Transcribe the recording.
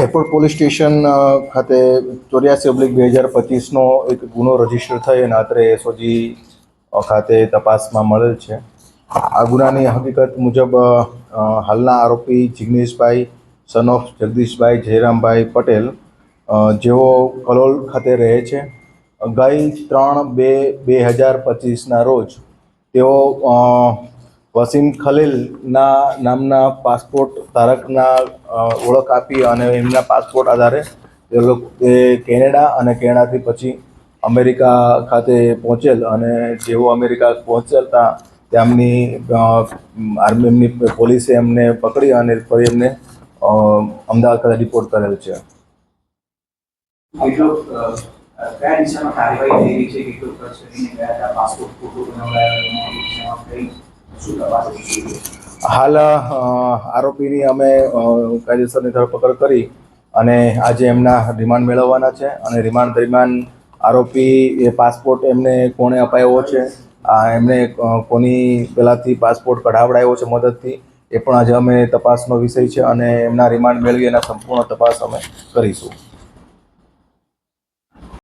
Airport police station ખાતે ચોર્યાસી oblique બે હજાર પચીસનો એક ગુનો રજિસ્ટર થઈ અને આત્રે એસઓજી ખાતે તપાસમાં મળેલ છે. આ ગુનાની હકીકત મુજબ હાલના આરોપી જિગ્નેશભાઈ સન ઓફ જગદીશભાઈ જયરામભાઈ પટેલ જેઓ કલોલ ખાતે રહે છે. ગઈ ત્રણ બે બે હજાર પચીસના રોજ તેઓ વસીમ ખલીલના નામના પાસપોર્ટ ધારકના ઓળખ આપી અને એમના પાસપોર્ટ આધારે એ લોકો કેનેડા અને કેનેડાથી પછી અમેરિકા ખાતે પહોંચેલ અને જેઓ અમેરિકા પહોંચેલતા તેમની આર્મીની આર્મી એમની પોલીસે એમને પકડી અને ફરી એમને અમદાવાદ ખાતે રિપોર્ટ કરેલ છે. હાલ આરોપીની અમે કાયદેસરની ધરપકડ કરી અને આજે એમના રિમાન્ડ મેળવવાના છે અને રિમાન્ડ દરમિયાન આરોપી એ પાસપોર્ટ એમને કોણે અપાયો છે એમને એમણે કોની પહેલાંથી પાસપોર્ટ કઢાવડાયો છે મદદથી, એ પણ આજે અમે તપાસનો વિષય છે અને એમના રિમાન્ડ મેળવી એના સંપૂર્ણ તપાસ અમે કરીશું.